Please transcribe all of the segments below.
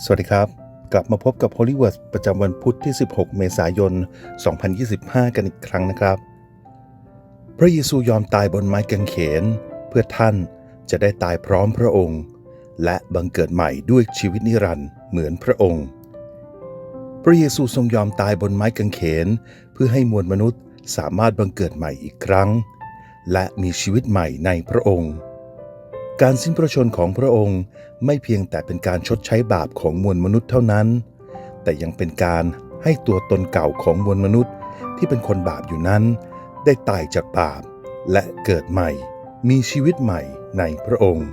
สวัสดีครับ กลับมาพบกับ Holy Word ประจำวันพุธที่ 16 เมษายน 2025 กันอีกครั้งนะครับ พระเยซูยอมตายบนไม้กางเขน เพื่อท่านจะได้ตายพร้อมพระองค์ และบังเกิดใหม่ด้วยชีวิตนิรันดร์เหมือนพระองค์ พระเยซูทรงยอมตายบนไม้กางเขน เพื่อให้มวลมนุษย์สามารถบังเกิดใหม่อีกครั้ง และมีชีวิตใหม่ในพระองค์ การสิ้นพระชนของพระองค์ไม่เพียงแต่เป็นการชดใช้บาปของมวลมนุษย์เท่านั้น แต่ยังเป็นการให้ตัวตนเก่าของมวลมนุษย์ที่เป็นคนบาปอยู่นั้น ได้ตายจากบาปและเกิดใหม่ มีชีวิตใหม่ในพระองค์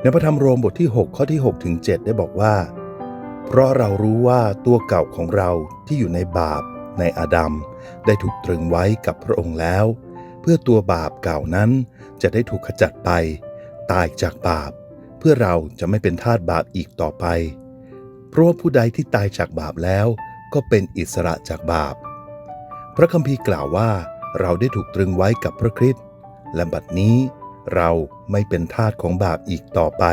ในพระธรรมโรมบทที่ 6 ข้อที่6ถึง7ได้บอกว่า เพราะเรารู้ว่าตัวเก่าของเราที่อยู่ในบาปในอาดัมได้ถูกตรึงไว้กับพระองค์แล้ว เพื่อตัวบาปเก่านั้นจะได้ถูกขจัดไป ตายจากบาป เพื่อเราจะไม่เป็นทาสบาปอีกต่อไป เพราะว่าผู้ใดที่ตายจากบาปแล้ว ก็เป็นอิสระจากบาป พระคัมภีร์กล่าวว่าเราได้ถูกตรึงไว้กับพระคริสต์และบัดนี้เราไม่เป็นทาสของบาปอีกต่อไป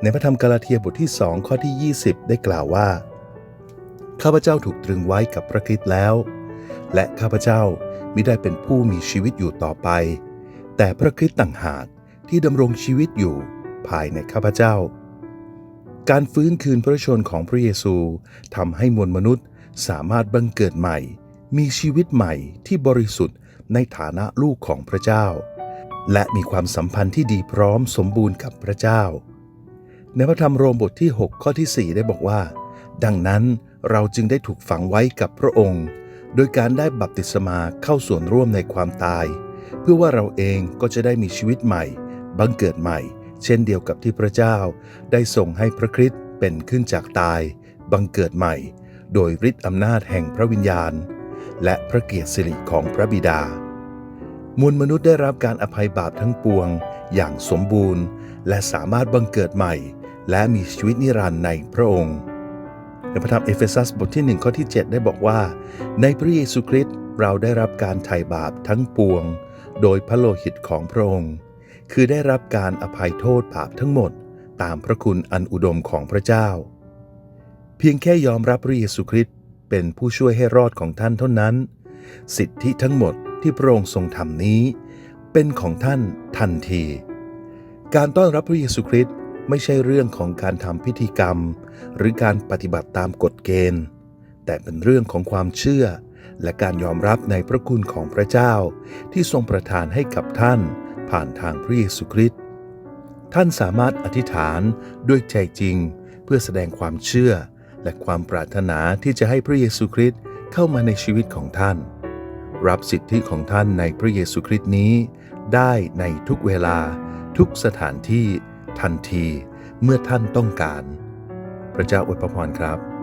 ในพระธรรมกาลาเทียบทที่สองข้อที่ 20 ได้กล่าวว่า ข้าพเจ้าถูกตรึงไว้กับพระคริสต์แล้ว และข้าพเจ้ามิได้เป็นผู้มีชีวิตอยู่ต่อไป แต่พระคริสต์ต่างหาก ที่ดำรงชีวิตอยู่ภายในข้าพเจ้า การฟื้นคืนพระชนของพระเยซูทำให้มวลมนุษย์สามารถบังเกิดใหม่ มีชีวิตใหม่ที่บริสุทธิ์ในฐานะลูกของพระเจ้า และมีความสัมพันธ์ที่ดีพร้อมสมบูรณ์กับพระเจ้า ในพระธรรมโรมบทที่ 6 ข้อที่ 4 ได้บอกว่า ดังนั้นเราจึงได้ถูกฝังไว้กับพระองค์ โดยการได้บัพติศมาเข้าส่วนร่วมในความตาย เพื่อว่าเราเองก็จะได้มีชีวิตใหม่ บังเกิดใหม่ เช่นเดียวกับที่พระเจ้า ได้ส่งให้พระคริสต์เป็นขึ้นจากตาย บังเกิดใหม่ โดยฤทธิอำนาจแห่งพระวิญญาณ และพระเกียรติสิริของพระบิดามวลมนุษย์ได้รับการอภัยบาปทั้งปวง อย่างสมบูรณ์ และสามารถบังเกิดใหม่ และมีชีวิตนิรันดร์ในพระองค์ในพระธรรมเอเฟซัสบทที่1ข้อที่ 7 ได้บอกว่า ในพระเยซูคริสต์เราได้รับการไถ่บาปทั้งปวง โดยพระโลหิตของพระองค์ คือได้รับการอภัยโทษบาปทั้งหมด ตามพระคุณอันอุดมของพระเจ้า เพียงแค่ยอมรับพระเยซูคริสต์เป็นผู้ช่วยให้รอดของท่านเท่านั้น สิทธิทั้งหมดที่พระองค์ทรงทำนี้ เป็นของท่านทันที การต้อนรับพระเยซูคริสต์ไม่ใช่เรื่องของการทำพิธีกรรม หรือการปฏิบัติตามกฎเกณฑ์ แต่เป็นเรื่องของความเชื่อและการยอมรับในพระคุณของพระเจ้าที่ทรงประทานให้กับท่าน ผ่านทางพระเยซูคริสต์ท่านสามารถอธิษฐานด้วยใจจริง เพื่อแสดงความเชื่อและความปรารถนาที่จะให้พระเยซูคริสต์เข้ามาในชีวิตของท่าน รับสิทธิของท่านในพระเยซูคริสต์นี้ ได้ในทุกเวลาทุกสถานที่ทันทีเมื่อท่านต้องการ พระเจ้าอวยพรครับ